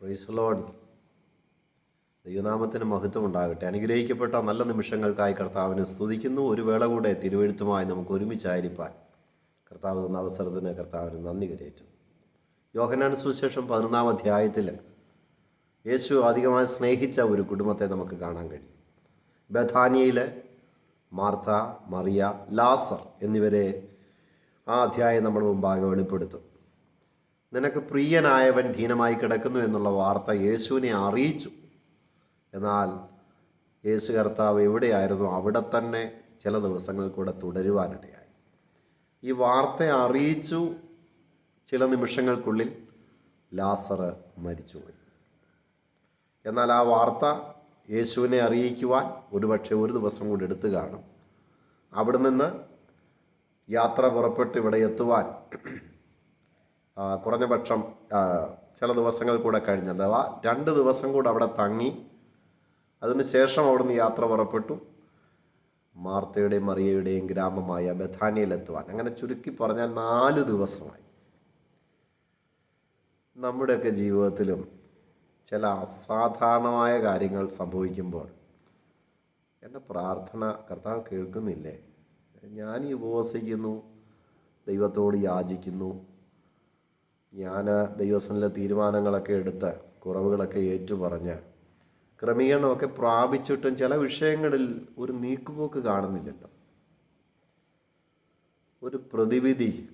Price load ദൈവനാമത്തിന് മഹത്വം ഉണ്ടാകട്ടെ അനുഗ്രഹിക്കപ്പെട്ട നല്ല നിമിഷങ്ങൾക്കായി കർത്താവിനെ സ്തുതിക്കുന്നു. ഒരു വേള കൂടെ തിരുവഴുത്തുമായി നമുക്ക് ഒരുമിച്ചായിരിക്കാൻ കർത്താവ് തന്ന അവസരത്തിന് കർത്താവിന് നന്ദി കരയേറ്റും യോഹനാൻ സുവിശേഷം പതിനൊന്നാം അധ്യായത്തിൽ യേശു അധികമായി സ്നേഹിച്ച ഒരു കുടുംബത്തെ നമുക്ക് കാണാൻ കഴിയും. ബഥാനിയയിലെ മാർത്ത മറിയ ലാസർ എന്നിവരെ ആ അധ്യായം നമ്മുടെ മുമ്പാകെ വെളിപ്പെടുത്തും. നിനക്ക് പ്രിയനായവൻ ധീനമായി കിടക്കുന്നു എന്നുള്ള വാർത്ത യേശുവിനെ അറിയിച്ചു. എന്നാൽ യേശു കർത്താവ് എവിടെയായിരുന്നു? അവിടെ തന്നെ ചില ദിവസങ്ങൾ കൂടെ തുടരുവാനിടയായി. ഈ വാർത്ത അറിയിച്ചു. ചില നിമിഷങ്ങൾക്കുള്ളിൽ ലാസർ മരിച്ചുപോയി. എന്നാൽ ആ വാർത്ത യേശുവിനെ അറിയിക്കുവാൻ ഒരുപക്ഷെ ഒരു ദിവസം കൂടി എടുത്തു കാണും. അവിടെ നിന്ന് യാത്ര പുറപ്പെട്ട് ഇവിടെ എത്തുവാൻ ആ, കുറഞ്ഞ പക്ഷം ചില ദിവസങ്ങൾ കൂടെ കഴിഞ്ഞ് അഥവാ രണ്ട് ദിവസം കൂടെ അവിടെ തങ്ങി അതിനുശേഷം അവിടുന്ന് യാത്ര പുറപ്പെട്ടു. മാർത്തയുടെയും മറിയയുടെയും ഗ്രാമമായ ബഥാനിയിലെത്തുവാൻ അങ്ങനെ ചുരുക്കി പറഞ്ഞാൽ നാല് ദിവസമായി. നമ്മുടെയൊക്കെ ജീവിതത്തിലും ചില അസാധാരണമായ കാര്യങ്ങൾ സംഭവിക്കുമ്പോൾ എന്റെ പ്രാർത്ഥന കർത്താവ് കേൾക്കുന്നില്ലേ? ഞാൻ ഈ ഉപവസിക്കുന്നു ദൈവത്തോട് യാചിക്കുന്നു ഞാൻ ദൈവസനിലെ തീരുമാനങ്ങളൊക്കെ എടുത്ത് കുറവുകളൊക്കെ ഏറ്റുപറഞ്ഞ് ക്രമീകരണമൊക്കെ പ്രാപിച്ചിട്ടും ചില വിഷയങ്ങളിൽ ഒരു നീക്കുപോക്ക് കാണുന്നില്ലല്ലോ. ഒരു പ്രതിവിധി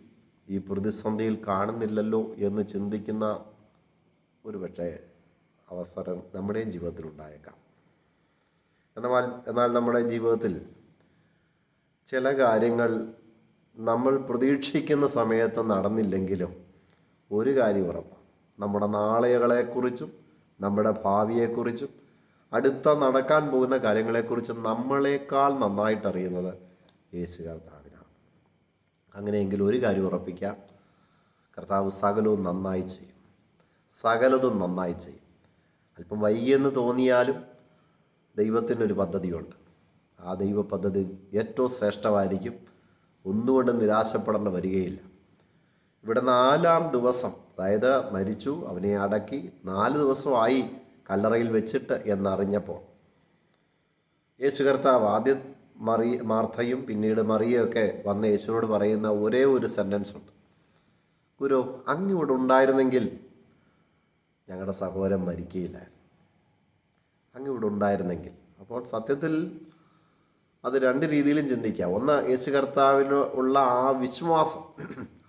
ഈ പ്രതിസന്ധിയിൽ കാണുന്നില്ലല്ലോ എന്ന് ചിന്തിക്കുന്ന ഒരു പക്ഷേ അവസരം നമ്മുടെയും ജീവിതത്തിൽ ഉണ്ടായേക്കാം എന്നാൽ എന്നാൽ നമ്മുടെ ജീവിതത്തിൽ ചില കാര്യങ്ങൾ നമ്മൾ പ്രതീക്ഷിക്കുന്ന സമയത്ത് നടന്നില്ലെങ്കിലും ഒരു കാര്യം ഉറപ്പാണ് നമ്മുടെ നാളെകളെക്കുറിച്ചും നമ്മുടെ ഭാവിയെക്കുറിച്ചും അടുത്ത നടക്കാൻ പോകുന്ന കാര്യങ്ങളെക്കുറിച്ചും നമ്മളെക്കാൾ നന്നായിട്ട് അറിയുന്നത് യേശു കർത്താവിനാണ് അങ്ങനെയെങ്കിൽ ഒരു കാര്യം ഉറപ്പിക്കാം. കർത്താവ് സകലവും നന്നായി ചെയ്യും. സകലതും നന്നായി ചെയ്യും. അല്പം വൈകിയെന്ന് തോന്നിയാലും ദൈവത്തിനൊരു പദ്ധതിയുണ്ട്. ആ ദൈവ പദ്ധതി ഏറ്റവും ശ്രേഷ്ഠമായിരിക്കും. ഒന്നുകൊണ്ടും നിരാശപ്പെടേണ്ട വരികയില്ല. ഇവിടെ നാലാം ദിവസം അതായത് മരിച്ചു അവനെ അടക്കി നാല് ദിവസമായി കല്ലറയിൽ വെച്ചിട്ട് എന്നറിഞ്ഞപ്പോൾ. യേശു കർത്താവ് ആദ്യം മറി മാർത്തയും പിന്നീട് മറിയൊക്കെ വന്ന് യേശുവിനോട് പറയുന്ന ഒരേ ഒരു സെന്റൻസ് ഉണ്ട്. ഗുരു അങ്ങ് ഇവിടെ ഉണ്ടായിരുന്നെങ്കിൽ ഞങ്ങളുടെ സഹോദരൻ മരിക്കുകയില്ലായിരുന്നു. അങ്ങ് ഇവിടെ ഉണ്ടായിരുന്നെങ്കിൽ. അപ്പോൾ സത്യത്തിൽ അത് രണ്ട് രീതിയിലും ചിന്തിക്കാം. ഒന്ന് യേശു കർത്താവിന് ഉള്ള ആ വിശ്വാസം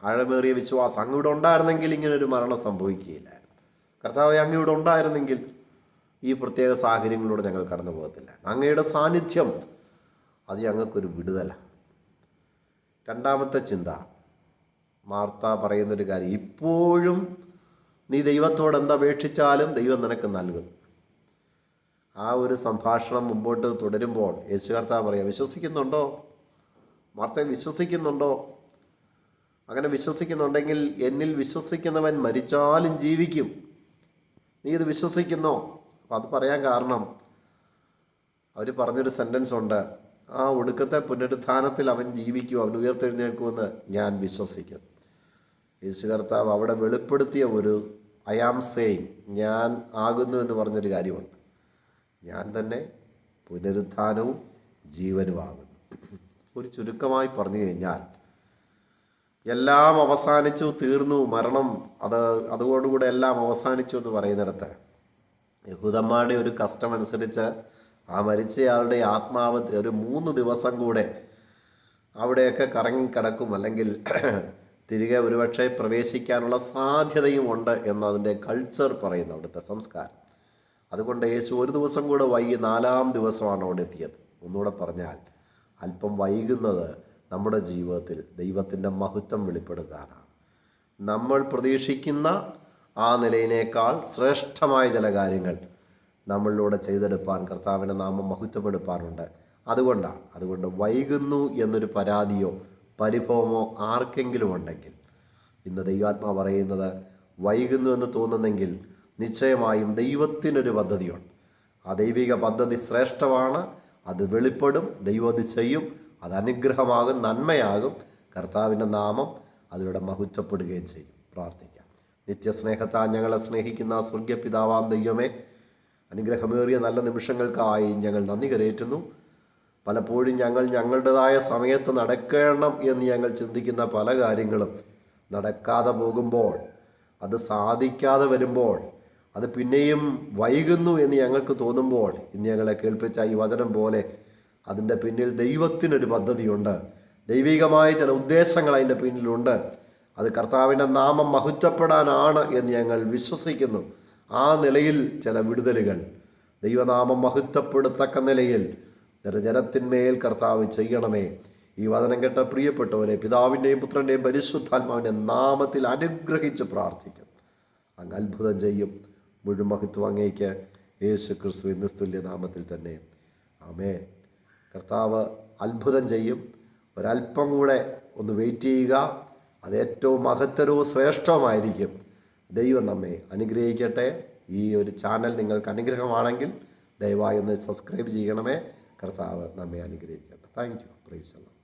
ആഴമേറിയ വിശ്വാസം അങ്ങ് ഇവിടെ ഉണ്ടായിരുന്നെങ്കിൽ ഇങ്ങനെ ഒരു മരണം സംഭവിക്കുകയില്ലായിരുന്നു കർത്താവ് അങ്ങ് ഇവിടെ ഉണ്ടായിരുന്നെങ്കിൽ ഈ പ്രത്യേക സാഹചര്യങ്ങളിലൂടെ ഞങ്ങൾ കടന്നു പോകത്തില്ല. അങ്ങയുടെ സാന്നിധ്യം അത് ഞങ്ങൾക്കൊരു വിടുതല. രണ്ടാമത്തെ ചിന്ത മാർത്ത പറയുന്നൊരു കാര്യം ഇപ്പോഴും നീ ദൈവത്തോട് എന്തപേക്ഷിച്ചാലും ദൈവം നിനക്ക് നൽകും ആ ഒരു സംഭാഷണം മുമ്പോട്ട് തുടരുമ്പോൾ യേശു കർത്താവ് പറയാം വിശ്വസിക്കുന്നുണ്ടോ? മാർത്ത വിശ്വസിക്കുന്നുണ്ടോ? അങ്ങനെ വിശ്വസിക്കുന്നുണ്ടെങ്കിൽ എന്നിൽ വിശ്വസിക്കുന്നവൻ മരിച്ചാലും ജീവിക്കും. നീ ഇത് വിശ്വസിക്കുന്നോ? അപ്പം അത് പറയാൻ കാരണം അവർ പറഞ്ഞൊരു സെന്റൻസ് ഉണ്ട്. ആ ഒടുക്കത്തെ പുനരുദ്ധാനത്തിൽ അവൻ ജീവിക്കും അവൻ ഉയർത്തെഴുന്നേൽക്കുമെന്ന് ഞാൻ വിശ്വസിക്കും. യേശു കർത്താവ് അവിടെ വെളിപ്പെടുത്തിയ ഒരു ഐ ആം സെയിങ് ഞാൻ ആകുന്നു എന്ന് പറഞ്ഞൊരു കാര്യമുണ്ട്. ഞാൻ തന്നെ പുനരുത്ഥാനവും ജീവനുമാകുന്നു ഒരു ചുരുക്കമായി പറഞ്ഞു കഴിഞ്ഞാൽ എല്ലാം അവസാനിച്ചു തീർന്നു മരണം അത് അതോടുകൂടെ എല്ലാം അവസാനിച്ചു എന്ന് പറയുന്നിടത്ത് യഹൂദന്മാരുടെ ഒരു കഷ്ടം അനുസരിച്ച് ആ മരിച്ചയാളുടെ ആത്മാവ് ഒരു മൂന്ന് ദിവസം കൂടെ അവിടെയൊക്കെ കറങ്ങിക്കിടക്കും. അല്ലെങ്കിൽ തിരികെ ഒരുപക്ഷെ പ്രവേശിക്കാനുള്ള സാധ്യതയും ഉണ്ട് എന്നതിന്റെ കൾച്ചർ പറയുന്നു അവിടുത്തെ സംസ്കാരം. അതുകൊണ്ട് യേശു ഒരു ദിവസം കൂടെ വൈകി നാലാം ദിവസമാണ് അവിടെ എത്തിയത്. ഒന്നുകൂടെ പറഞ്ഞാൽ അല്പം വൈകുന്നത് നമ്മുടെ ജീവിതത്തിൽ ദൈവത്തിന്റെ മഹത്വം വെളിപ്പെടുത്താനാണ്. നമ്മൾ പ്രതീക്ഷിക്കുന്ന ആ നിലയിനേക്കാൾ ശ്രേഷ്ഠമായ ചില കാര്യങ്ങൾ നമ്മളിലൂടെ ചെയ്തെടുപ്പാൻ കർത്താവിന്റെ നാമം മഹത്വമെടുപ്പാറുണ്ട് അതുകൊണ്ടാണ് അതുകൊണ്ട് വൈകുന്നു എന്നൊരു പരാതിയോ പരിഭവമോ ആർക്കെങ്കിലും ഉണ്ടെങ്കിൽ ഇന്ന് ദൈവാത്മാ പറയുന്നത് വൈകുന്നു എന്ന് തോന്നുന്നെങ്കിൽ നിശ്ചയമായും ദൈവത്തിനൊരു പദ്ധതിയുണ്ട്. ആ ദൈവിക പദ്ധതി ശ്രേഷ്ഠമാണ്. അത് വെളിപ്പെടും ദൈവം അത് ചെയ്യും അത് അനുഗ്രഹമാകും നന്മയാകും. കർത്താവിന്റെ നാമം അതിലൂടെ മഹത്വപ്പെടുകയും ചെയ്യും. പ്രാർത്ഥിക്കാം. നിത്യസ്നേഹത്താൽ ഞങ്ങളെ സ്നേഹിക്കുന്ന സ്വർഗപിതാവാം ദൈവമേ അനുഗ്രഹമേറിയ നല്ല നിമിഷങ്ങൾക്കായി ഞങ്ങൾ നന്ദി കരയേറ്റുന്നു. പലപ്പോഴും ഞങ്ങൾ ഞങ്ങളുടേതായ സമയത്ത് നടക്കണം എന്ന് ഞങ്ങൾ ചിന്തിക്കുന്ന പല കാര്യങ്ങളും നടക്കാതെ പോകുമ്പോൾ അത് സാധിക്കാതെ വരുമ്പോൾ അത് പിന്നെയും വൈകുന്നു എന്ന് ഞങ്ങൾക്ക് തോന്നുമ്പോൾ ഇന്ന് ഞങ്ങളെ കേൾപ്പിച്ച ഈ വചനം പോലെ അതിന്റെ പിന്നിൽ ദൈവത്തിനൊരു പദ്ധതിയുണ്ട്. ദൈവികമായ ചില ഉദ്ദേശങ്ങൾ അതിന്റെ പിന്നിലുണ്ട്. അത് കർത്താവിന്റെ നാമം മഹത്വപ്പെടാനാണ് എന്ന് ഞങ്ങൾ വിശ്വസിക്കുന്നു. ആ നിലയിൽ ചില വിടുതലുകൾ. ദൈവനാമം മഹുത്വപ്പെടുത്തക്ക നിലയിൽ ജനത്തിന്മേൽ കർത്താവ് ചെയ്യണമേ. ഈ വചനം കേട്ട പ്രിയപ്പെട്ടവരെ പിതാവിന്റെയും പുത്രന്റെയും പരിശുദ്ധാത്മാവിന്റെ നാമത്തിൽ അനുഗ്രഹിച്ച് പ്രാർത്ഥിക്കും അങ്ങ് അത്ഭുതം ചെയ്യും. മുഴുവൻ മഹത്വം അങ്ങേക്ക് യേശു ക്രിസ്തു ഇന്ന് തുല്യനാമത്തിൽ തന്നെ. ആമേൻ. കർത്താവ് അത്ഭുതം ചെയ്യും. ഒരല്പം കൂടെ ഒന്ന് വെയിറ്റ് ചെയ്യുക. അത് ഏറ്റവും മഹത്തരവും ശ്രേഷ്ഠവുമായിരിക്കും. ദൈവം നമ്മെ അനുഗ്രഹിക്കട്ടെ. ഈ ഒരു ചാനൽ നിങ്ങൾക്ക് അനുഗ്രഹമാണെങ്കിൽ ദയവായി ഒന്ന് സബ്സ്ക്രൈബ് ചെയ്യണമേ. കർത്താവ് നമ്മെ അനുഗ്രഹിക്കട്ടെ. Thank you price